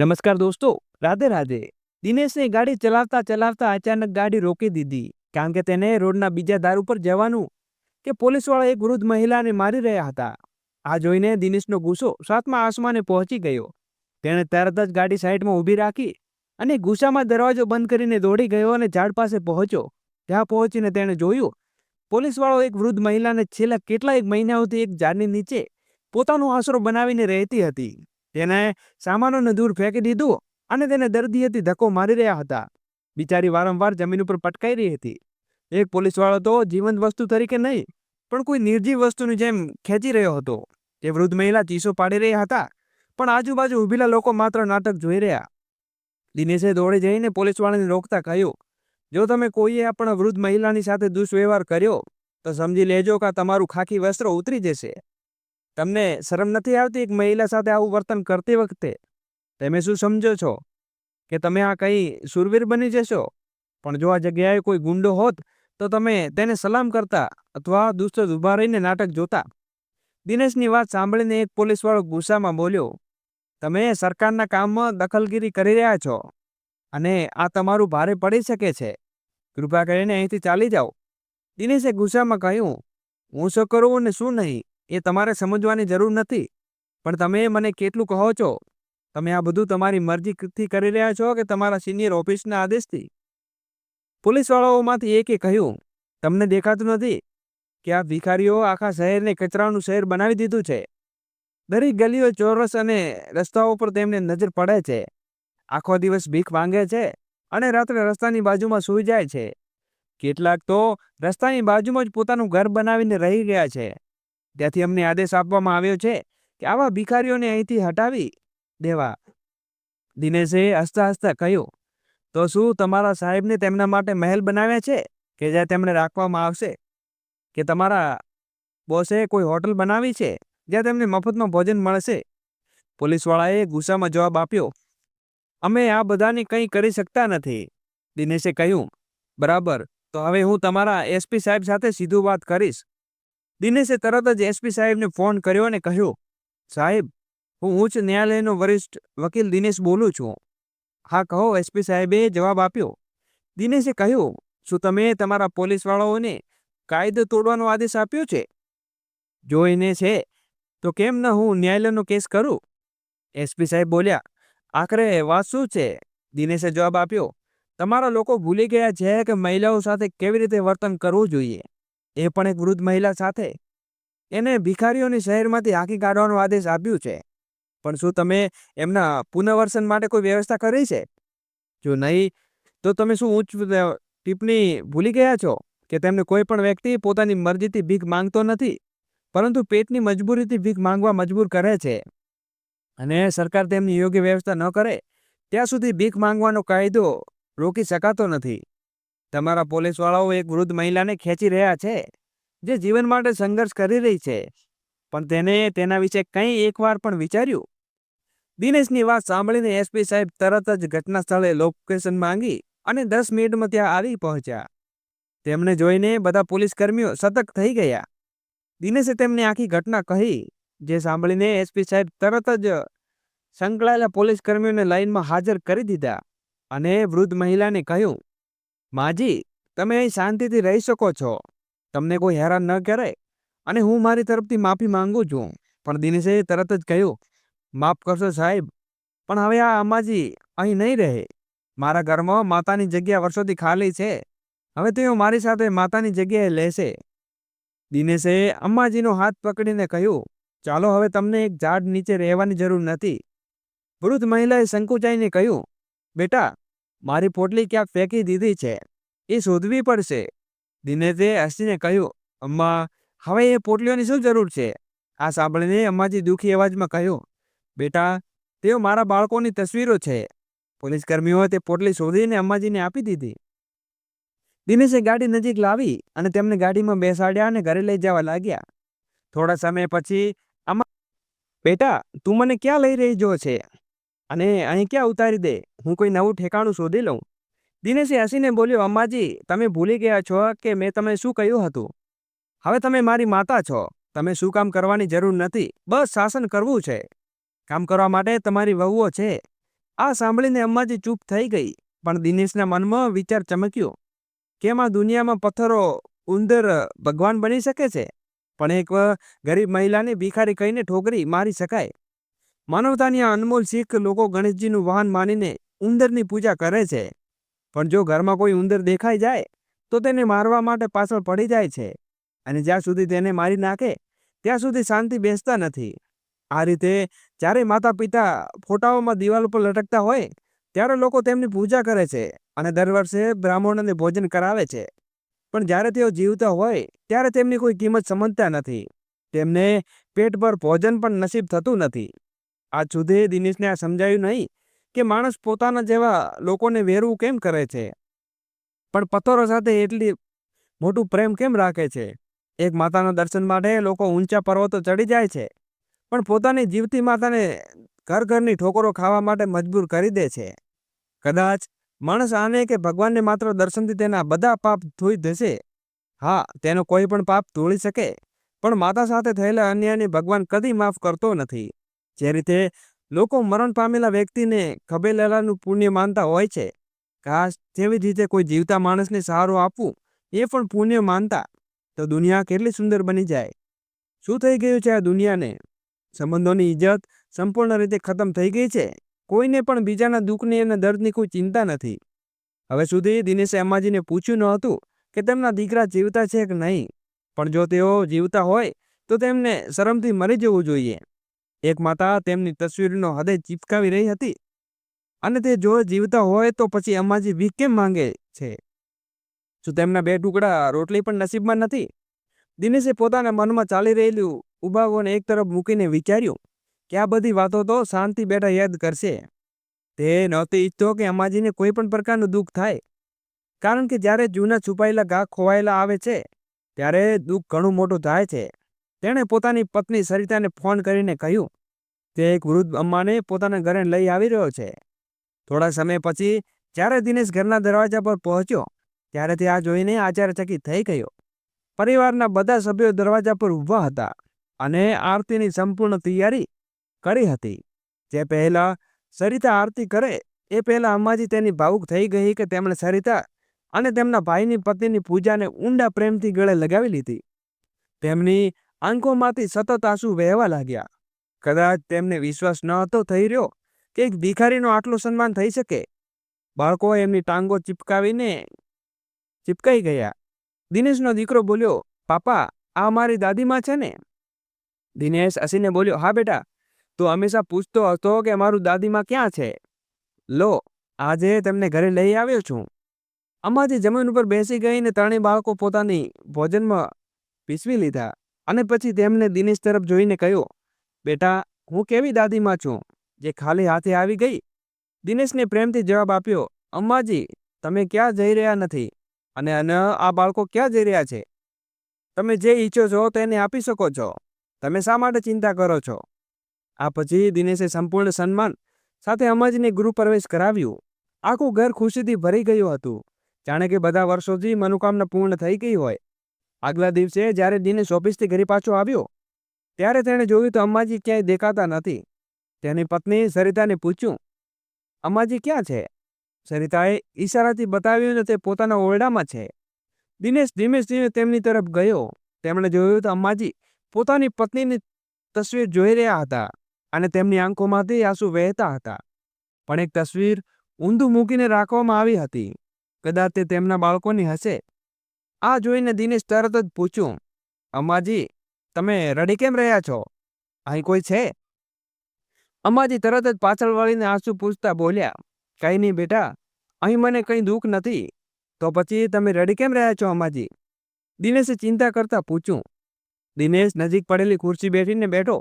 નમસ્કાર દોસ્તો, રાધે રાધે. દિનેશને ગાડી ચલાવતા ચલાવતા અચાનક ગાડી રોકી દીધી. કારણ કે તેને રોડના બીજા દાર ઉપર જવાનું કે પોલીસવાળા એક વૃદ્ધ મહિલાને મારી રહ્યા હતા. આ જોઈને દિનેશનો ગુસ્સો સાતમા આસમાને પહોંચી ગયો. તેણે તરત જ ગાડી સાઈડમાં ઊભી રાખી અને ગુસ્સામાં દરવાજો બંધ કરીને દોડી ગયો અને ઝાડ પાસે પહોંચ્યો. ત્યાં પહોંચીને તેણે જોયું, પોલીસવાળો એક વૃદ્ધ મહિલાને છેલ્લા કેટલાય મહિનાઓથી એક ઝાડની નીચે પોતાનો આશરો બનાવીને રહેતી હતી. તેને સામાનોને દૂર ફેંકી દીધું અને તેને દર્દીએથી ધક્કો મારી રહ્યા હતા. બિચારી વારંવાર જમીન ઉપર પટકાઈ રહી હતી. એક પોલીસવાળો તો જીવંત વસ્તુ તરીકે નહીં, પણ કોઈ નિર્જીવ વસ્તુની જેમ ખેંચી રહ્યો હતો. તે વૃદ્ધ મહિલા ચીસો પાડી રહ્યા હતા, પણ આજુબાજુ ઊભેલા લોકો માત્ર નાટક જોઈ રહ્યા. દિનેશે દોડી જઈને પોલીસવાળાને રોકતા કહ્યું, જો તમે કોઈએ આપણા વૃદ્ધ મહિલાની સાથે દુષ્વ્યવહાર કર્યો, તો સમજી લેજો કે તમારું ખાખી વસ્ત્ર ઉતરી જશે. તમને શરમ નથી આવતી એક મહિલા સાથે આવું વર્તન કરતી વખતે? તમે શું સમજો છો? કે તમે આ કંઈ સુરવીર બની જશો? પણ જો આ જગ્યાએ કોઈ ગુંડો હોત, તો તમે તેને સલામ કરતા અથવા દુષ્ટ ઊભા રહીને નાટક જોતા? દિનેશની વાત સાંભળીને એક પોલીસવાળો ગુસ્સામાં બોલ્યો, તમે સરકારના કામમાં દખલગીરી કરી રહ્યા છો અને આ તમારું ભારે પડી શકે છે. કૃપા કરીને અહીંથી ચાલી જાઓ. દિનેશે ગુસ્સામાં કહ્યું, હું શું કરું અને શું નહીં? એ તમારે સમજવાની જરૂર નથી. પણ તમે મને કેટલું કહો છો? તમે આ બધું તમારી મરજીથી કરી રહ્યા છો કે તમારા સિનિયર ઓફિસના આદેશથી? પોલીસવાળાઓમાંથી એકે કહ્યું, તમને દેખાતું નથી કે આ ભિખારીઓ આખા શહેરને કચરાનું શહેર બનાવી દીધું છે. દરેક ગલીઓ ચોરસ અને રસ્તાઓ પર તેમને નજર પડે છે. આખો દિવસ ભીખ માંગે છે અને રાત્રે રસ્તાની બાજુમાં સૂઈ જાય છે. કેટલાક તો રસ્તાની બાજુમાં જ પોતાનું ઘર બનાવીને રહી ગયા છે. ત્યાંથી અમને આદેશ આપવામાં આવ્યો છે કે આવા ભિખારીઓને અહીંથી હટાવી દેવા. દિનેશે હસતા હસતા કહ્યું, તો શું તમારા સાહેબને તેમના માટે મહેલ બનાવ્યા છે કે જ્યાં તેમને રાખવામાં આવશે? કે તમારા બોસે કોઈ હોટલ બનાવી છે જ્યાં તેમને મફતમાં ભોજન મળશે? પોલીસવાળાએ ગુસ્સામાં જવાબ આપ્યો, અમે આ બધાની કંઈ કરી શકતા નથી. દિનેશે કહ્યું, બરાબર, તો હવે હું તમારા એસપી સાહેબ સાથે સીધું વાત કરીશ. દિનેશે તરત જ એસપી સાહેબને ફોન કર્યો અને કહ્યું, સાહેબ, હું ઉચ્ચ ન્યાયાલયનો વરિષ્ઠ વકીલ દિનેશ બોલું છું. હા, કહો. એસપી સાહેબે જવાબ આપ્યો. દિનેશે કહ્યું, શું તમે તમારા પોલીસવાળાઓને કાયદો તોડવાનો આદેશ આપ્યો છે? જો એને છે, તો કેમ ન હું ન્યાયાલયનો કેસ કરું? એસપી સાહેબ બોલ્યા, આખરે વાત શું છે? દિનેશે જવાબ આપ્યો, તમારા લોકો ભૂલી ગયા છે કે મહિલાઓ સાથે કેવી રીતે વર્તન કરવું જોઈએ. એ પણ એક વૃદ્ધ મહિલા સાથે? એને ભિખારીઓની શહેરમાંથી હાંકી કાઢવાનો આદેશ આપ્યો છે. પણ શું તમે એમના પુનર્વસન માટે કોઈ વ્યવસ્થા કરી છે? જો નહીં, તો તમે શું ઉચ્ચ ટિપ્પણી ભૂલી ગયા છો કે તેમને કોઈ પણ વ્યક્તિ પોતાની મરજીથી ભીખ માંગતો નથી, પરંતુ પેટની મજબૂરીથી ભીખ માંગવા મજબૂર કરે છે? અને સરકાર તેમની યોગ્ય વ્યવસ્થા ન કરે, ત્યાં સુધી ભીખ માંગવાનો કાયદો રોકી શકાતો નથી. તમારા પોલીસવાળાઓ એક વૃદ્ધ મહિલાને ખેંચી રહ્યા છે, જે જીવન માટે સંઘર્ષ કરી રહી છે. પણ તેને તેના વિશે કંઈ એકવાર પણ વિચાર્યું? દિનેશની વાત સાંભળીને એસપી સાહેબ તરત જ ઘટના સ્થળે લોકેશન માંગી અને દસ મિનિટમાં ત્યાં આવી પહોંચ્યા. તેમને જોઈને બધા પોલીસ કર્મીઓ સતર્ક થઈ ગયા. દિનેશે તેમને આખી ઘટના કહી, જે સાંભળીને એસપી સાહેબ તરત જ સંકળાયેલા પોલીસ કર્મીઓને લાઈનમાં હાજર કરી દીધા અને વૃદ્ધ મહિલાને કહ્યું માજી, તમે અહીં શાંતિથી રહી શકો છો. તમને કોઈ હેરાન ન કરે અને હું મારી તરફથી માફી માંગુ છું. પણ દિનેશે તરત જ કહ્યું, માફ કરશો સાહેબ, પણ હવે આ અમ્માજી અહીં નહીં રહે. મારા ઘરમાં માતાની જગ્યા વર્ષોથી ખાલી છે. હવે તેઓ મારી સાથે માતાની જગ્યાએ લેશે. દિનેશે અમ્માજીનો હાથ પકડીને કહ્યું, ચાલો, હવે તમને એક ઝાડ નીચે રહેવાની જરૂર નથી. વૃદ્ધ મહિલાએ સંકોચાઈને કહ્યું, બેટા મારી પોટલી ક્યાંક ફેંકી દીધી છે. એ શોધવી પડશે. દિનેશે હસીને કહ્યું, અમ્મા, હવે એ પોટલીઓની શું જરૂર છે? આ સાંભળીને અમ્માજી દુઃખી અવાજમાં કહ્યું, બેટા, તેઓ મારા બાળકોની તસવીરો છે. પોલીસ કર્મીઓએ તે પોટલી શોધીને અમ્માજીને આપી દીધી. દિનેશે ગાડી નજીક લાવી અને તેમને ગાડીમાં બેસાડ્યા અને ઘરે લઈ જવા લાગ્યા. થોડા સમય પછી બેટા, તું મને ક્યાં લઈ રહી જો છે? અને અહીં ક્યાં ઉતારી દે? હું કોઈ નવું ઠેકાણું શોધી લઉં? દિનેશે હસીને બોલ્યો અમ્માજી તમે ભૂલી ગયા છો કે મેં તમને શું કહ્યું હતું? હવે તમે મારી માતા છો. તમે શું કામ કરવાની જરૂર નથી? બસ શાસન કરવું છે. કામ કરવા માટે તમારી વહુઓ છે. આ સાંભળીને અંબાજી ચૂપ થઈ ગઈ, પણ દિનેશના મનમાં વિચાર ચમક્યો. કેમ આ દુનિયામાં પથ્થરો ઉંદર ભગવાન બની શકે છે? પણ એક ગરીબ મહિલાને ભિખારી કહીને ઠોકરી મારી શકાય. માનવતાની આ અનમોલ શીખ લોકો ગણેશજીનું વાહન માનીને ઉંદરની પૂજા કરે છે. પણ જો ઘરમાં કોઈ ઉંદર દેખાઈ જાય, તો તેને મારવા માટે પાછળ પડી જાય છે અને જ્યાં સુધી તેને મારી નાખે, ત્યાં સુધી શાંતિ બેસતા નથી. આ રીતે જ્યારે માતા પિતા ફોટાઓમાં દિવાલ ઉપર લટકતા હોય, ત્યારે લોકો તેમની પૂજા કરે છે અને દર વર્ષે બ્રાહ્મણોને ભોજન કરાવે છે. પણ જ્યારે તેઓ જીવતા હોય, ત્યારે તેમની કોઈ કિંમત સમજતા નથી. તેમને પેટ પર ભોજન પણ નસીબ થતું નથી. આજ સુધી દિનેશને આ સમજાયું નહીં કે માણસ પોતાના જેવા લોકોને વેરવું કેમ કરે છે? પણ પથ્થરો સાથે એટલી મોટું પ્રેમ કેમ રાખે છે? એક માતાના દર્શન માટે લોકો ઊંચા પર્વતો ચડી જાય છે, પણ પોતાની જીવતી માતાને ઘર ઘરની ઠોકરો ખાવા માટે મજબૂર કરી દે છે. કદાચ માણસ આને કે ભગવાનને માત્ર દર્શનથી તેના બધા પાપ ધોઈ દેશે? હા, તેનો કોઈ પણ પાપ ધોળી શકે, પણ માતા સાથે થયેલા અન્યાયને ભગવાન કદી માફ કરતો નથી. જે રીતે લોકો મરણ પામેલા વ્યક્તિને ખભે લેલાનું પુણ્ય માનતા હોય છે. કાશ જેવી જ રીતે કોઈ જીવતા માણસને સહારો આપવું, એ પણ પુણ્ય માનતા, તો દુનિયા કેટલી સુંદર બની જાય. શું થઈ ગયું છે આ દુનિયાને? સંબંધોની ઇજ્જત સંપૂર્ણ રીતે ખતમ થઈ ગઈ છે? કોઈને પણ બીજાના દુઃખની અને દર્દની કોઈ ચિંતા નથી. હવે સુધી દિનેશે અંબાજીને પૂછ્યું ન હતું કે તેમના દીકરા જીવતા છે કે નહીં? પણ જો તેઓ જીવતા હોય, તો તેમને શરમથી મરી જવું જોઈએ. એક માતા તેમની તસવીરનો હૃદય ચીપકાવી રહી હતી અને તે જો જીવતા હોય તો પછી અંબાજી ભીખ કેમ માંગે છે? શું તેમના બે ટુકડા રોટલી પણ નસીબમાં નથી? દિનેશે પોતાના મનમાં ચાલી રહેલું ઉભાઓને એક તરફ મૂકીને વિચાર્યું, કે આ બધી વાતો તો શાંતિ બેઠા યાદ કરશે. તે નહોતી ઈચ્છતો કે અંબાજીને કોઈ પણ પ્રકારનું દુઃખ થાય, કારણ કે જ્યારે જૂના છુપાયેલા ઘા ખોવાયેલા આવે છે, ત્યારે દુઃખ ઘણું મોટું થાય છે. તેણે પોતાની પત્ની સરિતાને ફોન કરીને કહ્યું, તે એક વૃદ્ધ અમ્માને પોતાના ઘરે લઈ આવી રહ્યો છે. થોડા સમય પછી જ્યારે દિનેશ ઘરના દરવાજા પર પહોંચ્યો ત્યારે તે આ જોઈને આચાર્યચકિત થઈ ગયો. પરિવારના બધા સભ્યો દરવાજા પર ઊભા હતા અને આરતીની સંપૂર્ણ તૈયારી કરી હતી. જે પહેલા સરિતા આરતી કરે, એ પહેલા અંબાજી તેની ભાવુક થઈ ગઈ કે તેમણે સરિતા અને તેમના ભાઈની પત્નીની પૂજાને ઊંડા પ્રેમથી ગળે લગાવી લીધી. તેમની આંખોમાંથી સતત આંસુ વહેવા લાગ્યા. કદાચ તેમને વિશ્વાસ ન હતો થઈ રહ્યો કે એક ભિખારીનો આટલો સન્માન થઈ શકે. બાળકો એમની ટાંગો ચીપકાવીને ચીપકાઈ ગયા. દિનેશનો દીકરો બોલ્યો, પાપા, આ મારી દાદીમાં છે ને? દિનેશ હસીને બોલ્યો, હા બેટા, તું હંમેશા પૂછતો હતો કે મારું દાદીમાં ક્યાં છે. લો, આજે તેમને ઘરે લઈ આવ્યો છું. અમ્માજી જમીન ઉપર બેસી ગઈને ત્રણેય બાળકો પોતાની ભોજનમાં પીસવી લીધા. અને પછી તેમને દિનેશ તરફ જોઈને કહ્યું, બેટા, હું કેવી દાદીમાં છું? જે ખાલી હાથે આવી ગઈ? દિનેશને પ્રેમથી જવાબ આપ્યો, અમ્માજી, તમે ક્યાં જઈ રહ્યા નથી? અન આ બાળકો ક્યાં જઈ રહ્યા છે? તમે જે ઈચ્છો છો તેને આપી શકો છો. તમે શા માટે ચિંતા કરો છો? આ પછી દિનેશે સંપૂર્ણ સન્માન સાથે અમ્માજીને ગૃહ પ્રવેશ કરાવ્યું. આખું ઘર ખુશીથી ભરી ગયું હતું. જાણે કે બધા વર્ષોથી મનોકામના પૂર્ણ થઈ ગઈ હોય. આગલા દિવસે જ્યારે દિનેશ ઓફિસથી ઘરે પાછો આવ્યો, ત્યારે તેણે જોયું તો અંબાજી ક્યાંય દેખાતા નથી. તેની પત્ની સરિતાને પૂછ્યું, અંબાજી ક્યાં છે? સરિતાએ ઈશારાથી બતાવ્યું ને તે પોતાના ઓરડામાં છે. દિનેશ ધીમે ધીમે તેમની તરફ ગયો. તેમણે જોયું તો અંબાજી પોતાની પત્નીની તસવીર જોઈ રહ્યા હતા અને તેમની આંખોમાંથી આંસુ વહેતા હતા. પણ એક તસવીર ઊંધું મૂકીને રાખવામાં આવી હતી. કદાચ તે તેમના બાળકોની હશે. આ જોઈને દિનેશ તરત જ પૂછ્યું, અમ્માજી, તમે રડી કેમ રહ્યા છો? અહીં કોઈ છે? અમ્માજી તરત જ પાછળ વળીને આંસુ પૂછતા બોલ્યા, કંઈ નહીં બેટા, અહીં મને કંઈ દુઃખ નથી. તો પછી તમે રડી કેમ રહ્યા છો અંબાજી દિનેશે ચિંતા કરતા પૂછ્યું, દિનેશ નજીક પડેલી ખુરશી બેઠીને બેઠો.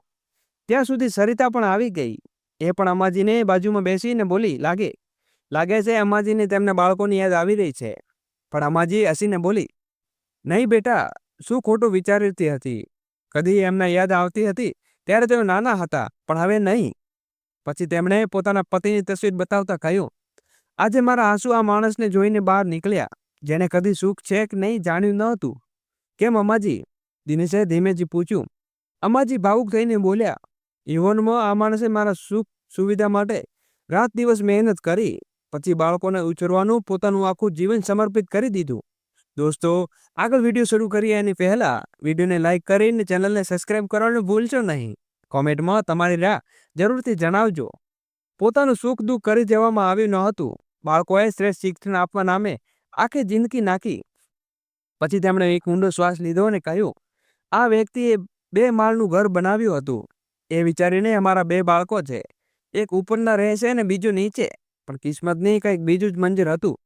ત્યાં સુધી સરિતા પણ આવી ગઈ. એ પણ અમ્માજીને બાજુમાં બેસીને બોલી, લાગે લાગે છે અમ્માજીને તેમના બાળકોની યાદ આવી રહી છે. પણ અમ્માજી હસીને બોલી નહીં બેટા, શું ખોટું વિચારતી હતી? કદી એમને યાદ આવતી હતી? ત્યારે તેઓ નાના હતા, પણ હવે નહીં. પછી તેમણે પોતાના પતિની તસવીર બતાવતા કહ્યું, આજે મારા આંસુ આ માણસને જોઈને બહાર નીકળ્યા, જેણે કદી સુખ છે કે નહીં જાણ્યું ન હતું. કેમ અમાજી દિનેશે ધીમેજી પૂછ્યું અમાજી ભાવુક થઈને બોલ્યા, યુવાનમાં આ માણસે મારા સુખ સુવિધા માટે રાત દિવસ મહેનત કરી, પછી બાળકોને ઉછેરવાનું, પોતાનું આખું જીવન સમર્પિત કરી દીધું. દોસ્તો, આગળ વીડિયો શરૂ કરીએ એની પહેલા, વિડીયોને લાઇક કરીને ચેનલને સબસ્ક્રાઇબ કરવાનું ભૂલશો નહીં. કોમેન્ટમાં તમારી રાહ જરૂરથી જણાવજો. પોતાનું સુખ દુઃખ કરી દેવામાં આવ્યું ન હતું. બાળકોએ શ્રેષ્ઠ શિક્ષણ આપવા નામે આખી જિંદગી નાખી. પછી તેમણે એક ઊંડો શ્વાસ લીધો અને કહ્યું, આ વ્યક્તિએ બે માળનું ઘર બનાવ્યું હતું. એ વિચારીને અમારા બે બાળકો છે. એક ઉપરના રહે છે અને બીજું નીચે. પણ કિસ્મતની કંઈક બીજું જ મંજિર હતું.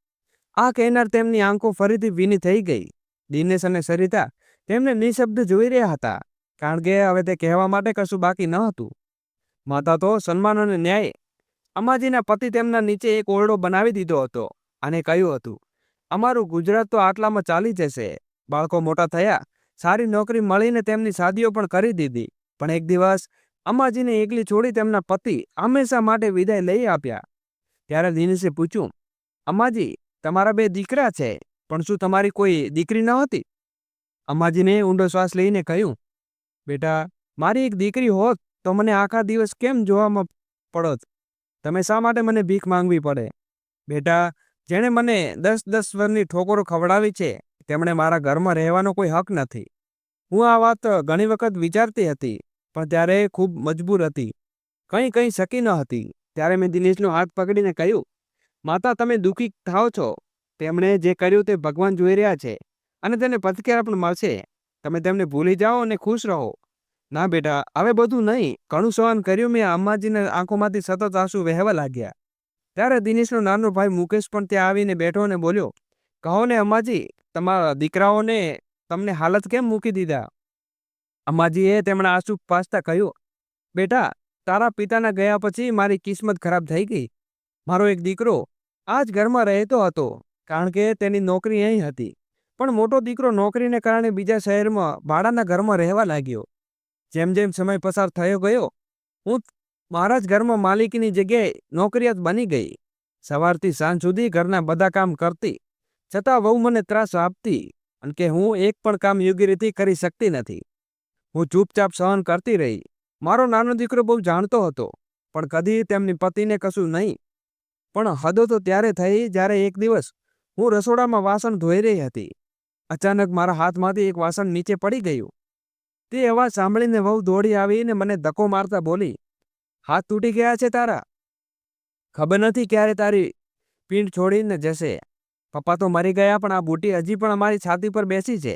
આ કહેનાર તેમની આંખો ફરીથી ભીની થઈ ગઈ. દિનેશ અને સરિતા તેમને નિશબ્દ જોઈ રહ્યા હતા, કારણ કે હવે તે કહેવા માટે કશું બાકી ન હતું. માતા તો સન્માન અને ન્યાય, અમાજીના પતિ તેમના નીચે એક ઓરડો બનાવી દીધો હતો અને કહ્યું હતું, અમારું ગુજરાત તો આટલામાં ચાલી જશે. બાળકો મોટા થયા, સારી નોકરી મળીને તેમની શાદીઓ પણ કરી દીધી, પણ એક દિવસ અમાજીને એકલી છોડી તેમના પતિ હંમેશા માટે વિદાય લઈ આપ્યા. ત્યારે દિનેશે પૂછ્યું અંબાજી તમારા બે દીકરા છે, પણ શું તમારી કોઈ દીકરી ન હતી? અંબાજીને ઊંડો શ્વાસ લઈને કહ્યું, બેટા, મારી એક દીકરી હોત તો મને આખા દિવસ કેમ જોવામાં પડત? તમે શા માટે મને ભીખ માંગવી પડે? બેટા, જેણે મને દસ દસ વર્ષની ઠોકરો ખવડાવી છે, તેમણે મારા ઘરમાં રહેવાનો કોઈ હક નથી. હું આ વાત ઘણી વખત વિચારતી હતી, પણ ત્યારે ખૂબ મજબૂર હતી. કંઈ કંઈ શકી ન હતી. ત્યારે મેં દિનેશનો હાથ પકડીને કહ્યું માતા, તમે દુઃખી થાઓ છો. તેમણે જે કર્યું તે ભગવાન જોઈ રહ્યા છે અને તેને પ્રતિક્રિયા પણ મળશે તમે તેમને ભૂલી જાઓ અને ખુશ રહો. ના બેટા, હવે બધું નહીં. ઘણું સહન કર્યું મેં અમ્માજીના આંખોમાંથી સતત આંસુ વહેવા લાગ્યા. ત્યારે દિનેશનો નાનો ભાઈ મુકેશ પણ ત્યાં આવીને બેઠો અને બોલ્યો, કહો ને અમ્માજી, તમારા દીકરાઓને તમને હાલત કેમ મૂકી દીધા? અમ્માજીએ તેમણે આંસુ પાસતા કહ્યું, બેટા, તારા પિતાના ગયા પછી મારી કિસ્મત ખરાબ થઈ ગઈ. મારો એક દીકરો આ જ ઘરમાં રહેતો હતો, કારણ કે તેની નોકરી અહીં હતી. પણ મોટો દીકરો નોકરીને કારણે બીજા શહેરમાં, ભાડાના ઘરમાં રહેવા લાગ્યો. જેમ જેમ સમય પસાર થયો ગયો, હું મારા જ ઘરમાં માલિકીની જગ્યાએ નોકરિયાત બની ગઈ. સવારથી સાંજ સુધી ઘરના બધા કામ કરતી, છતાં વહુ મને ત્રાસ આપતી અને કે હું એક પણ કામ યોગ્ય રીતે કરી શકતી નથી. હું ચૂપચાપ સહન કરતી રહી. મારો નાનો દીકરો બહુ જાણતો હતો, પણ કદી તેમની પતિને કશું નહીં પણ હદો તો ત્યારે થઈ જ્યારે એક દિવસ હું રસોડામાં વાસણ ધોઈ રહી હતી. અચાનક મારા હાથમાંથી એક વાસણ નીચે પડી ગયું. તે અવાજ સાંભળીને વહુ દોડી આવીને મને ધક્કો મારતા બોલી, હાથ તૂટી ગયા છે તારા. ખબર નથી ક્યારે તારી પીંઠ છોડીને જશે. પપ્પા તો મરી ગયા પણ આ બુટી હજી પણ અમારી છાતી પર બેસી છે.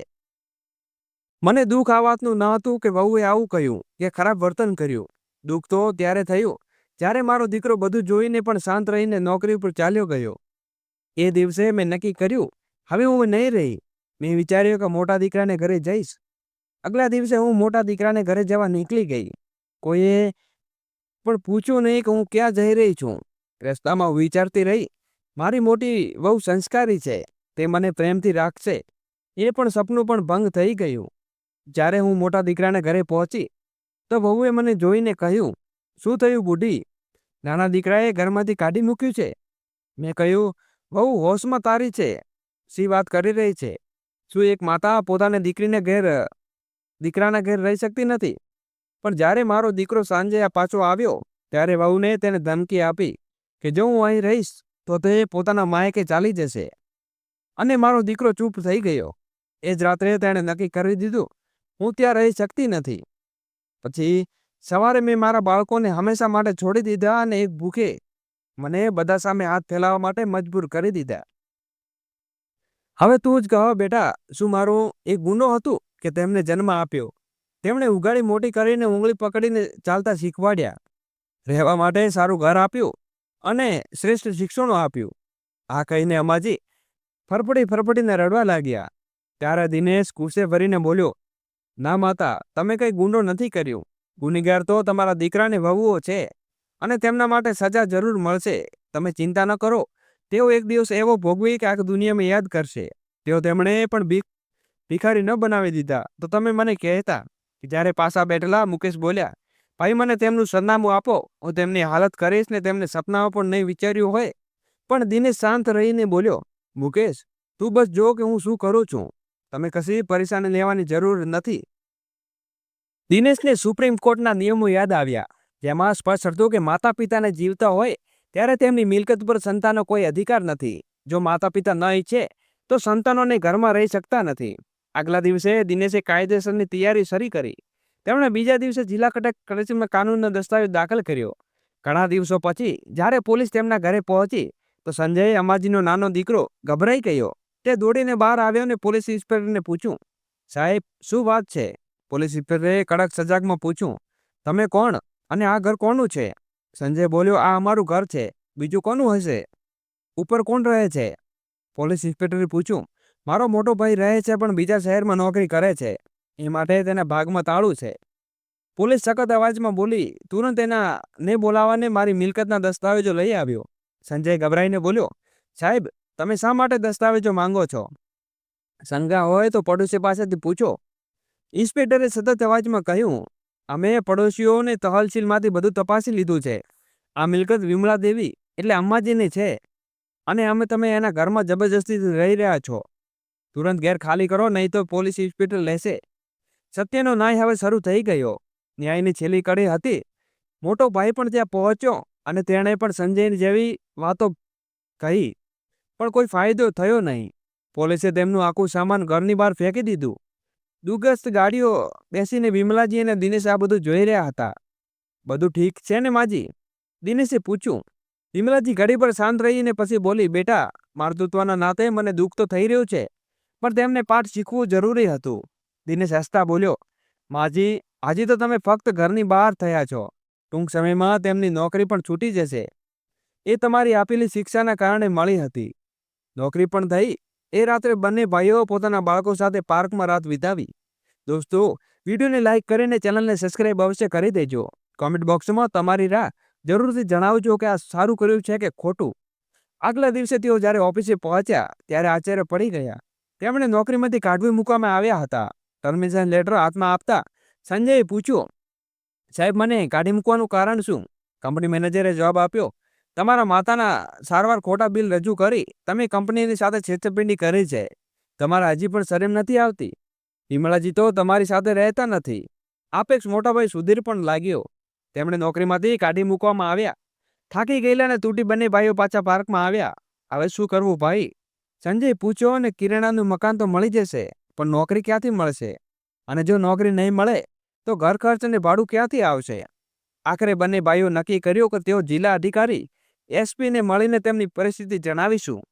મને દુઃખ આ વાતનું ન હતું કે વહુએ આવું કહ્યું કે ખરાબ વર્તન કર્યું. દુઃખ તો ત્યારે થયું. જ્યારે મારો દીકરો બધું જોઈને પણ શાંત રહીને નોકરી ઉપર ચાલ્યો ગયો. એ દિવસે મેં નક્કી કર્યું, હવે હું નહીં રહી. મેં વિચાર્યું કે મોટા દીકરાને ઘરે જઈશ. આગલા દિવસે હું મોટા દીકરાને ઘરે જવા નીકળી ગઈ. કોઈએ પણ પૂછ્યું નહીં કે હું ક્યાં જઈ રહી છું. રસ્તામાં હું વિચારતી રહી, મારી મોટી બહુ સંસ્કારી છે. તે મને પ્રેમથી રાખશે. એ પણ સપનું પણ ભંગ થઈ ગયું. જ્યારે હું મોટા દીકરાને ઘરે પહોંચી, તો વહુએ મને જોઈને કહ્યું શું થયું બુઢી? નાના દીકરાએ ઘરમાંથી કાઢી મૂક્યું છે? મેં કહ્યું વહુ હોશમાં તારી છે. શી વાત કરી રહી છે? શું એક માતા પોતાને દીકરીને ઘેર, દીકરાના ઘેર રહી શકતી નથી? પણ જ્યારે મારો દીકરો સાંજે આ પાછો આવ્યો, ત્યારે વહુને તેને ધમકી આપી કે જો હું અહીં રહીશ, તો તે પોતાના માયકે ચાલી જશે. અને મારો દીકરો ચૂપ થઈ ગયો. એ જ રાત્રે તેણે નક્કી કરી દીધું, હું ત્યાં રહી શકતી નથી. પછી સવારે મેં મારા બાળકોને હંમેશા માટે છોડી દીધા અને એક ભૂખે મને બધા સામે હાથ ફેલાવવા માટે મજબૂર કરી દીધા. હવે તું જ કહો, બેટા, શું મારું એક ગુનો હતું કે તેમને જન્મ આપ્યો? તેમણે ઉગાડી મોટી કરીને ઉંગળી પકડીને ચાલતા શીખવાડ્યા. રહેવા માટે સારું ઘર આપ્યું અને શ્રેષ્ઠ શિક્ષણો આપ્યું. આ કહીને અમાજી ફરફડી ફરફડીને રડવા લાગ્યા. ત્યારે દિનેશ કુસે ભરીને બોલ્યો, ના માતા, તમે કંઈ ગુંડો નથી કર્યું. ગુનેગાર તો તમારા દીકરાને વહુઓ છે અને તેમના માટે સજા જરૂર મળશે. તમે ચિંતા ન કરો. તેઓ એક દિવસ એવો ભોગવી કે આખી દુનિયામાં યાદ કરશે. તેઓ તેમણે પણ ભીખ ભિખારી ન બનાવી દીધા. તો તમે મને કહેતા કે જ્યારે પાછા બેઠેલા મુકેશ બોલ્યા, ભાઈ, મને તેમનું સરનામું આપો. હું તેમની હાલત કરીશ ને તેમને સપનામાં પણ નહીં વિચાર્યું હોય. પણ દિનેશ શાંત રહીને બોલ્યો, મુકેશ, તું બસ જો કે હું શું કરું છું. તમે કશી પરેશાની લેવાની જરૂર નથી. દિનેશને સુપ્રીમ કોર્ટના નિયમો યાદ આવ્યા. જેમાં સ્પષ્ટ હતું કે માતા પિતાને જીવતા હોય, ત્યારે તેમની મિલકત પર સંતાનો કોઈ અધિકાર નથી. જો માતા પિતા ન ઈચ્છે, તો સંતાનોને ઘરમાં રહી શકતા નથી. આગલા દિવસે દિનેશે કાયદેસરની તૈયારી શરૂ કરી. તેમણે બીજા દિવસે જિલ્લા કટક કચેરીમાં કાનૂનનો દસ્તાવેજ દાખલ કર્યો. ઘણા દિવસો પછી, જ્યારે પોલીસ તેમના ઘરે પહોંચી, તો સંજયે અમાજીનો નાનો દીકરો ગભરાઈ ગયો. તે દોડીને બહાર આવ્યો અને પોલીસ ઇન્સ્પેક્ટરને પૂછ્યું, સાહેબ, શું વાત છે? પોલીસ ઇન્સ્પેક્ટરે કડક સજાગમાં પૂછ્યું, તમે કોણ અને આ ઘર કોનું છે? સંજય બોલ્યો, આ અમારું ઘર છે. બીજું કોનું હશે? ઉપર કોણ રહે છે? પોલીસ ઇન્સ્પેક્ટરે પૂછ્યું, મારો મોટો ભાઈ રહે છે, પણ બીજા શહેરમાં નોકરી કરે છે. એ માટે તેના ભાગમાં તાળું છે. પોલીસ સખત અવાજમાં બોલી, તુરંત એના ને બોલાવાને મારી મિલકતના દસ્તાવેજો લઈ આવ્યો. સંજય ગભરાઈને બોલ્યો, સાહેબ, તમે શા માટે દસ્તાવેજો માંગો છો? શંકા હોય તો પડોશી પાસેથી પૂછો. ઇન્સ્પેક્ટરે સતત અવાજમાં કહ્યું, અમે પડોશીઓને તહલશીલમાંથી બધું તપાસી લીધું છે. આ મિલકત વિમળા દેવી એટલે અંબાજીની છે અને અમે તમે એના ઘરમાં જબરજસ્તી રહી રહ્યા છો. તુરંત ઘેર ખાલી કરો, નહીં તો પોલીસ ઇન્સ્પેક્ટર લેશે. સત્યનો ન્યાય હવે શરૂ થઈ ગયો. ન્યાયની છેલ્લી કડી હતી. મોટો ભાઈ પણ ત્યાં પહોંચ્યો અને તેણે પણ સંજયની જેવી વાતો કહી. પણ કોઈ ફાયદો થયો નહીં. પોલીસે તેમનું આખું સામાન ઘરની બહાર ફેંકી દીધું. દુગસ્ત ગાડીઓ બેસીને વિમલાજી અને દિનેશ આ બધું જોઈ રહ્યા હતા. બધું ઠીક છે ને માજી? દિનેશે પૂછ્યું. વિમલાજી ઘડી પર શાંત રહીને પછી બોલી, બેટા માતૃત્વના નાતે મને દુઃખ તો થઈ રહ્યું છે, પણ તેમને પાઠ શીખવું જરૂરી હતું. દિનેશ હસતા બોલ્યો, માજી, આજે તો તમે ફક્ત ઘરની બહાર થયા છો. ટૂંક સમયમાં તેમની નોકરી પણ છૂટી જશે. એ તમારી આપેલી શિક્ષાના કારણે મળી હતી. નોકરી પણ થઈ એ રાત્રે બંને ભાઈઓ પોતાના બાળકો સાથે પાર્કમાં રાત વિતાવી. દોસ્તો, વિડીયોને લાઇક કરીને ચેનલને સબસ્ક્રાઇબ અવશ્ય કરી દેજો. કોમેન્ટ બોક્સમાં તમારી રાહ જરૂરથી જણાવજો કે આ સારું કર્યું છે કે ખોટું. આગલા દિવસે તેઓ જ્યારે ઓફિસે પહોંચ્યા, ત્યારે આશ્ચર્ય પડી ગયા. તેમણે નોકરીમાંથી કાઢવી મૂકવામાં આવ્યા હતા. ટર્મિનેશન લેટર હાથમાં આપતા સંજયે પૂછ્યું, સાહેબ, મને કાઢી મૂકવાનું કારણ શું? કંપની મેનેજરે જવાબ આપ્યો તમારા માતાના સારવાર ખોટા બિલ રજૂ કરી, તમે કંપનીની સાથે છેતરપિંડી કરી છે. તમારા હજી પણ શરમ નથી આવતી? વિમલાજી તો તમારી સાથે રહેતા નથી. આપેક્ષ મોટાભાઈ સુધીર પણ લાગ્યો. તેમણે નોકરીમાંથી કાઢી મૂકવામાં આવ્યા. થાકી ગયેલા અને તૂટી બંને ભાઈઓ પાછા પાર્કમાં આવ્યા. હવે શું કરવું ભાઈ સંજય પૂછ્યો અને કિરાણાનું મકાન તો મળી જશે, પણ નોકરી ક્યાંથી મળશે? અને જો નોકરી નહીં મળે, તો ઘર ખર્ચ અને ભાડું ક્યાંથી આવશે? આખરે બંને ભાઈઓ નક્કી કર્યું કે તેઓ જિલ્લા અધિકારી એસપીને મળીને તેમની પરિસ્થિતિ જણાવીશું.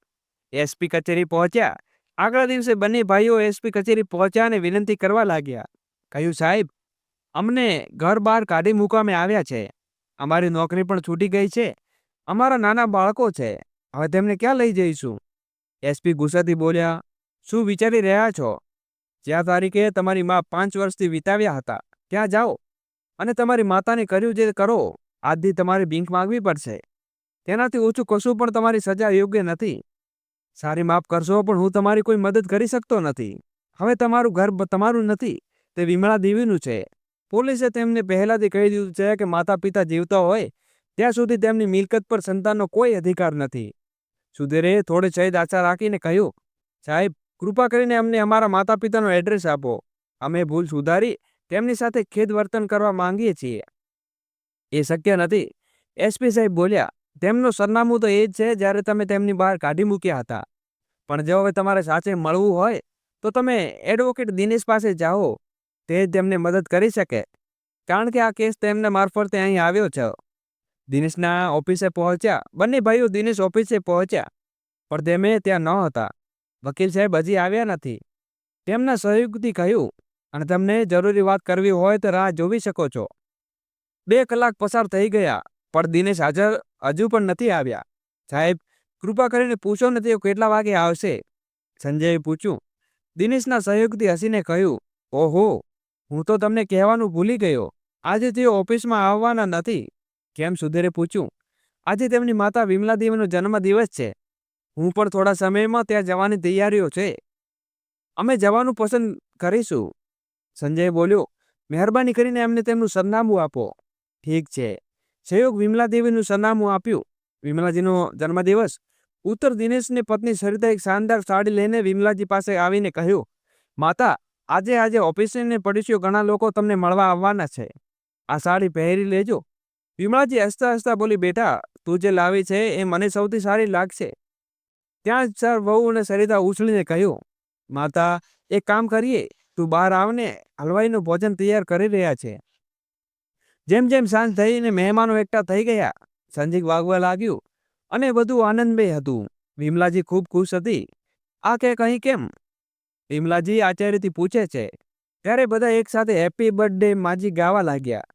એસપી કચેરી પહોંચ્યા. આગલા દિવસે બંને ભાઈઓ એસપી કચેરી પહોંચ્યા અને વિનંતી કરવા લાગ્યા. કહ્યું, સાહેબ, અમને ઘર બહાર કાઢી મૂકવામાં આવ્યા છે. અમારી નોકરી પણ છૂટી ગઈ છે. અમારા નાના બાળકો છે. હવે તેમને ક્યાં લઈ જઈશું? એસપી ગુસ્સાથી બોલ્યા, શું વિચારી રહ્યા છો? જ્યાં તારીખે તમારી મા પાંચ વર્ષથી વિતાવ્યા હતા, ત્યાં જાઓ. અને તમારી માતાને કર્યું જે કરો, આજથી તમારે ભીંખ માંગવી પડશે. તેનાથી ઓછું કશું પણ તમારી સજા યોગ્ય નથી. સારી માફ કરશો, પણ હું તમારી કોઈ મદદ કરી શકતો નથી. હવે તમારું ઘર તમારું નથી, તે વિમળા દેવીનું છે. પોલીસે તેમને પહેલાથી કહી દીધું છે કે માતા પિતા જીવતા હોય, ત્યાં સુધી તેમની મિલકત પર સંતાનનો કોઈ અધિકાર નથી. સુધીરે થોડે સહેજ આશા રાખીને કહ્યું, સાહેબ, કૃપા કરીને અમને અમારા માતા પિતાનો એડ્રેસ આપો. અમે ભૂલ સુધારી તેમની સાથે ખેદ વર્તન કરવા માંગીએ છીએ. એ શક્ય નથી. એસપી સાહેબ બોલ્યા તેમનું સરનામું તો એ જ છે, જ્યારે તમે તેમની બહાર કાઢી મૂક્યા હતા. પણ જો હવે તમારે સાચે મળવું હોય, તો તમે એડવોકેટ દિનેશ પાસે જાઓ. તે જ તેમને મદદ કરી શકે. કારણ કે આ કેસ તેમને મારફતે અહીં આવ્યો છે. દિનેશના ઓફિસે પહોંચ્યા. બંને ભાઈઓ દિનેશ ઓફિસે પહોંચ્યા. પણ તેમે ત્યાં ન હતા. વકીલ સાહેબ હજી આવ્યા નથી. તેમના સહયોગથી કહ્યું, અને તમને જરૂરી વાત કરવી હોય તો રાહ જોવી શકો છો. બે કલાક પસાર થઈ ગયા. પણ દિનેશ હાજર હજુ પણ નથી આવ્યા. સાહેબ, કૃપા કરીને પૂછો ને તેઓ કેટલા વાગે આવશે? સંજયે પૂછ્યું. દિનેશના સહયોગથી હસીને કહ્યું, ઓહો, હું તો તમને કહેવાનું ભૂલી ગયો. આજે તેઓ ઓફિસમાં આવવાના નથી. કેમ સુધીરે પૂછ્યું, આજે તેમની માતા વિમલાદેવીનો જન્મદિવસ છે. હું પણ થોડા સમયમાં ત્યાં જવાની તૈયારીઓ છે. અમે જવાનું પસંદ કરીશું. સંજય બોલ્યો, મહેરબાની કરીને એમને તેમનું સરનામું આપો. ઠીક છે. સહયોગ વિમલા દેવીનું સરનામું આપ્યું. વિમલાજીનો જન્મદિવસ. ઉત્તર દિનેશની પત્ની સરિતા એક શાનદાર સાડી લઈને વિમલાજી પાસે આવીને કહ્યું, માતા, આજે આજે ઓફિસની પડોશીઓ ઘણા લોકો તમને મળવા આવવાના છે. આ સાડી પહેરી લેજો. વિમલાજી હસતા હસતા બોલી, બેટા, તું જે લાવી છે એ મને સૌથી સારી લાગશે. ત્યાં જ સર વહુ અને સરિતા ઉછળીને કહ્યું, માતા, એક કામ કરીએ. તું બહાર આવને હલવાઈનું ભોજન તૈયાર કરી રહ્યા છે. જેમ જેમ સાંજ થઈને મહેમાનો એકઠા થઈ ગયા, સંજીક વાગવા લાગ્યું અને બધું આનંદમય હતું. વિમલાજી ખૂબ ખુશ હતી. આ કે કહી કેમ? વિમલાજી આચાર્યથી પૂછે છે. ત્યારે બધા એકસાથે હેપી બર્થડે માજી ગાવા લાગ્યા.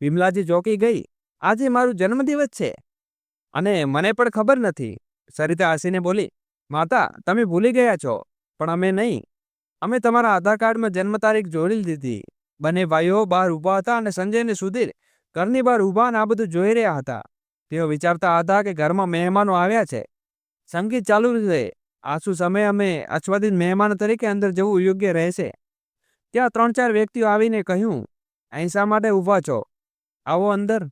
વિમલાજી ચોંકી ગઈ. આજે મારું જન્મદિવસ છે. અને મને પણ ખબર નથી. સરિતા હસીને બોલી, માતા, તમે ભૂલી ગયા છો, પણ અમે નહીં. અમે તમારા આધાર કાર્ડમાં જન્મ તારીખ જોડી દીધી બંને ભાઈઓ બહાર ઊભા હતા અને સંજય અને સુધીર ઘરની બહાર ઊભા અને આ બધું જોઈ રહ્યા હતા. તેઓ વિચારતા હતા કે ઘરમાં મહેમાનો આવ્યા છે. સંગીત ચાલુ છે. આસુ સમયે અમે અસ્વાદિત મહેમાન તરીકે અંદર જવું યોગ્ય રહેશે. ત્યાં ત્રણ ચાર વ્યક્તિઓ આવીને કહ્યું, અહીં માટે ઊભા છો? આવો અંદર.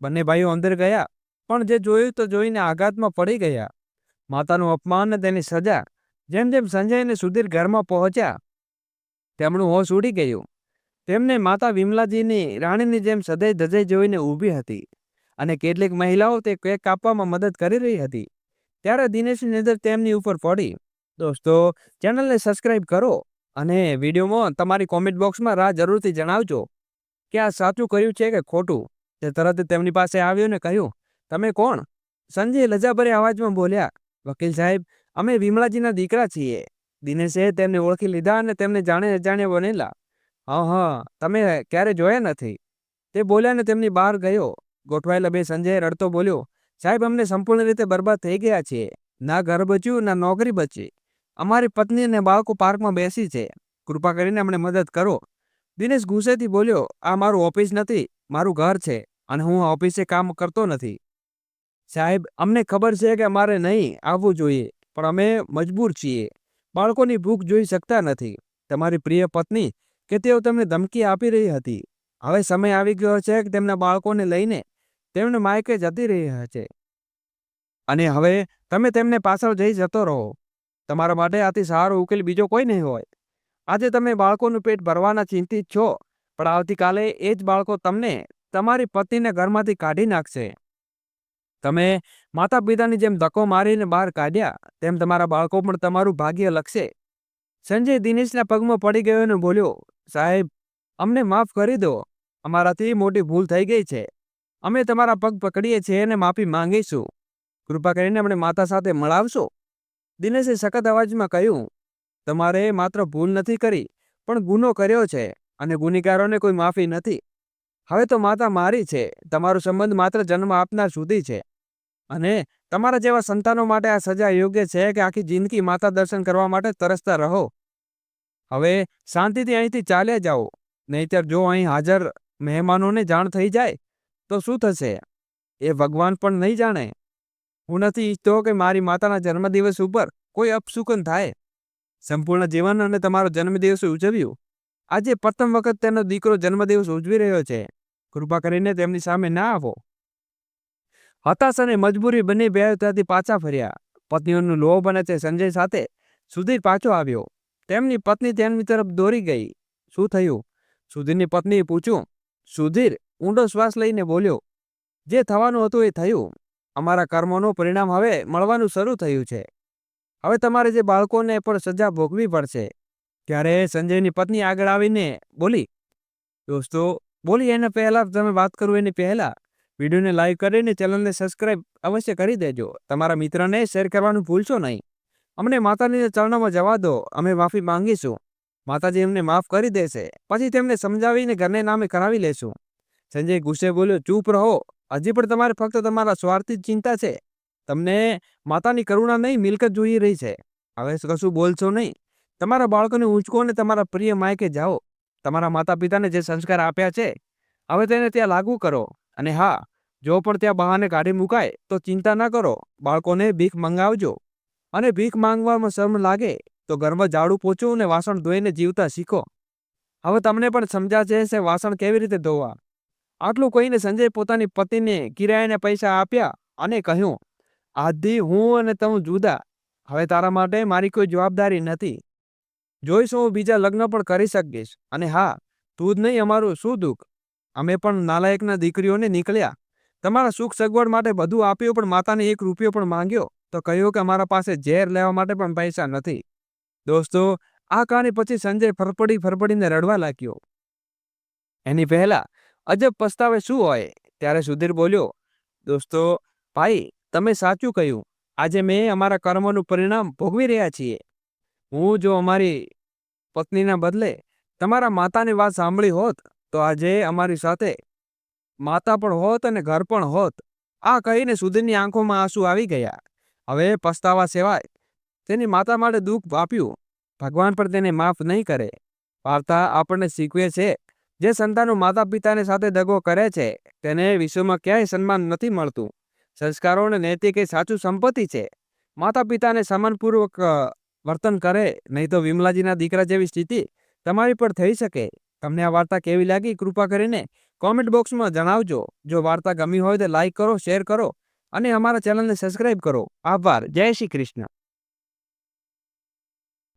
બંને ભાઈઓ અંદર ગયા, પણ જે જોયું તો જોઈને આઘાતમાં પડી ગયા. માતાનું અપમાન અને તેની સજા જેમ જેમ સંજય અને સુધીર ઘરમાં પહોંચ્યા, તેમનું હોશ ઉડી ગયું. તેમને માતા વિમલાજીની રાણીની જેમ સદાય ધજાઈ જોઈને ઊભી હતી અને કેટલીક મહિલાઓ તે કેક કાપવામાં મદદ કરી રહી હતી. ત્યારે દિનેશની નજર તેમની ઉપર પડી. દોસ્તો, ચેનલને સબસ્ક્રાઇબ કરો અને વિડીયોમાં તમારી કોમેન્ટ બોક્સમાં રાહ જરૂરથી જણાવજો કે આ સાચું કર્યું છે કે ખોટું. તે તરત તેમની પાસે આવ્યો ને કહ્યું, તમે કોણ? સંજય લજાભરે અવાજમાં બોલ્યા, વકીલ સાહેબ, અમે વિમલાજીના દીકરા છીએ. દિનેશે તેમને ઓળખી લીધા અને તેમને જાણે અજાણ્યા બનેલા હા તમે ક્યારે જોયા નથી? તે બોલ્યા ને તેમની બહાર ગયો. ગોઠવાયેલા બે સંજય રડતો બોલ્યો, સાહેબ, અમને સંપૂર્ણ રીતે બરબાદ થઈ ગયા છીએ. ના ઘર બચ્યું, ના નોકરી બચી. અમારી પત્ની અને બાળકો પાર્કમાં બેસી છે. કૃપા કરીને અમને મદદ કરો. દિનેશ ગુસ્સેથી બોલ્યો, આ મારું ઓફિસ નથી, મારું ઘર છે અને હું ઓફિસે કામ કરતો નથી. સાહેબ, અમને ખબર છે કે અમારે નહીં આવવું જોઈએ, પણ અમે મજબૂર છીએ. બાળકોની ભૂખ જોઈ શકતા નથી. તમારી પ્રિય પત્ની કે તેઓ તમને ધમકી આપી રહી હતી. હવે સમય આવી ગયો છે કે તેમના બાળકોને લઈને તેમને માયકે જતી રહી છે અને હવે તમે તેમને પાછળ જઈ જતો રહો. તમારા માટે આથી સારો ઉકેલ બીજો કોઈ નહીં હોય. આજે તમે બાળકોનું પેટ ભરવાના ચિંતિત છો, પણ આવતીકાલે એ જ બાળકો તમને તમારી પત્નીને ઘરમાંથી કાઢી નાખશે. તમે માતા પિતાની જેમ ધક્કો મારીને બહાર કાઢ્યા, તેમ તમારા બાળકો પણ તમારું ભાગ્ય લખશે. સંજય દિનેશના પગમાં પડી ગયો અને બોલ્યો સાહેબ, અમને માફ કરી દો. અમારાથી મોટી ભૂલ થઈ ગઈ છે. અમે તમારા પગ પકડીએ છીએ અને માફી માંગીશું. કૃપા કરીને અમને માતા સાથે મળાવશો. દિનેશે સખત અવાજમાં કહ્યું, તમારે માત્ર ભૂલ નથી કરી, પણ ગુનો કર્યો છે અને ગુનેગારોને કોઈ માફી નથી. હવે તો માતા મારી છે. તમારો સંબંધ માત્ર જન્મ આપનાર સુધી છે. અને તમારા જેવા સંતાનો માટે આ સજા યોગ્ય છે કે આખી જિંદગી માતા દર્શન કરવા માટે તરસતા રહો. હવે શાંતિથી અહીંથી ચાલ્યા જાઓ. નહીતર જો અહીં હાજર મહેમાનોને જાણ થઈ જાય, તો શું થશે? એ ભગવાન પણ નહીં જાણે. હું નથી ઈચ્છતો કે મારી માતાના જન્મદિવસ ઉપર કોઈ અપશુકન થાય. સંપૂર્ણ જીવન અને તમારો જન્મદિવસ ઉજવ્યું. આજે પ્રથમ વખત તેનો દીકરો જન્મદિવસ ઉજવી રહ્યો છે. કૃપા કરીને તેમની સામે ના આવો. હતાશ અને મજબૂરી બંને બે ત્યાંથી પાછા ફર્યા. પત્નીઓનું લોભ અને તે સંજય સાથે સુધીર પાછો આવ્યો. તેમની પત્ની તેમની તરફ દોરી ગઈ. શું થયું? સુધીરની પત્નીએ પૂછ્યું, સુધીર, ઊંડો શ્વાસ લઈને બોલ્યો, જે થવાનું હતું એ થયું. અમારા કર્મોનું પરિણામ હવે મળવાનું શરૂ થયું છે. હવે તમારે જે બાળકોને પણ સજા ભોગવી પડશે. ત્યારે સંજયની પત્ની આગળ આવીને બોલી, દોસ્તો, બોલી એના પહેલાં તમે વાત કરું એની પહેલાં. વિડીયોને લાઈક કરીને ચેનલને સબસ્ક્રાઈબ અવશ્ય કરી દેજો. તમારા મિત્રને શેર કરવાનું ભૂલશો નહીં. અમને માતાજીના ચરણોમાં જવા દો, અમે માફી માંગીશું. માતાજી એમને માફ કરી દેશે, પછી તેમને સમજાવીને ઘરને નામે કરાવી લેશું. સંજય ગુસ્સે બોલ્યો, ચૂપ રહો, હજી પણ તમારે ફક્ત તમારા સ્વાર્થની ચિંતા છે. તમને માતાની કરુણા નહીં, મિલકત જોઈ રહી છે. હવે કશું બોલશો નહીં. તમારા બાળકોને ઊંચકો અને તમારા પ્રિય માયકે જાઓ. તમારા માતા પિતાને જે સંસ્કાર આપ્યા છે, હવે તેને ત્યાં લાગુ કરો. અને હા, જો પણ ત્યાં બહાને કાઢી મુકાય, તો ચિંતા ના કરો. બાળકોને ભીખ મંગાવજો. અને ભીખ માંગવામાં શરમ લાગે, તો ઘરમાં ઝાડુ પોચો અને વાસણ ધોઈને જીવતા શીખો. હવે તમને પણ સમજાશે છે વાસણ કેવી રીતે ધોવા. આટલું કહીને સંજય પોતાની પત્નીને કિરાયાને પૈસા આપ્યા અને કહ્યું આજથી હું અને તું જુદા. હવે તારા માટે મારી કોઈ જવાબદારી નથી. જોઈશું હું બીજા લગ્ન પણ કરી શકીશ. અને હા, તું જ નહીં, અમારું શું દુઃખ? અમે પણ નાલાયકના દીકરીઓને નીકળ્યા. તમારા સુખ સગવડ માટે બધું આપ્યું, પણ માતાને એક રૂપિયો પણ માંગ્યો. તો કહ્યું કે અમારા પાસે ઝેર લેવા માટે પણ પૈસા નથી. દોસ્તો, આ કહાની પછી સંજય ફરફડી ફરફડીને રડવા લાગ્યો. એની પહેલા અજબ પસ્તાવે શું હોય? ત્યારે સુધીર બોલ્યો, દોસ્તો, ભાઈ, તમે સાચું કહ્યું. આજે મેં અમારા કર્મોનું પરિણામ ભોગવી રહ્યા છીએ. હું જો અમારી પત્નીના બદલે તમારા માતાની વાત સાંભળી હોત, તો આજે અમારી સાથે માતા પણ હોત અને ઘર પણ હોત, આ કહીને સુધીરની આંખોમાં આંસુ આવી ગયા. હવે પસ્તાવા સેવાય. તેની માતા માટે દુઃખ આપ્યું ભગવાન પણ તેને માફ નહીં કરે. વાર્તા આપણને શીખવે છે. જે સંતાનો માતા પિતાને સાથે દગો કરે છે, તેને વિશ્વમાં ક્યાંય સન્માન નથી મળતું. સંસ્કારો અને નૈતિક એ સાચું સંપત્તિ છે. માતા પિતાને સન્માનપૂર્વક વર્તન કરે, નહીં તો વિમલાજીના દીકરા જેવી સ્થિતિ તમારી પર થઈ શકે. તમને આ વાર્તા કેવી લાગી, કૃપા કરીને કોમેન્ટ બોક્સમાં જણાવજો. જો વાર્તા ગમી હોય તો લાઈક કરો શેર કરો અને અમારા ચેનલને સબસ્ક્રાઇબ કરો. આભાર. જય શ્રી કૃષ્ણ.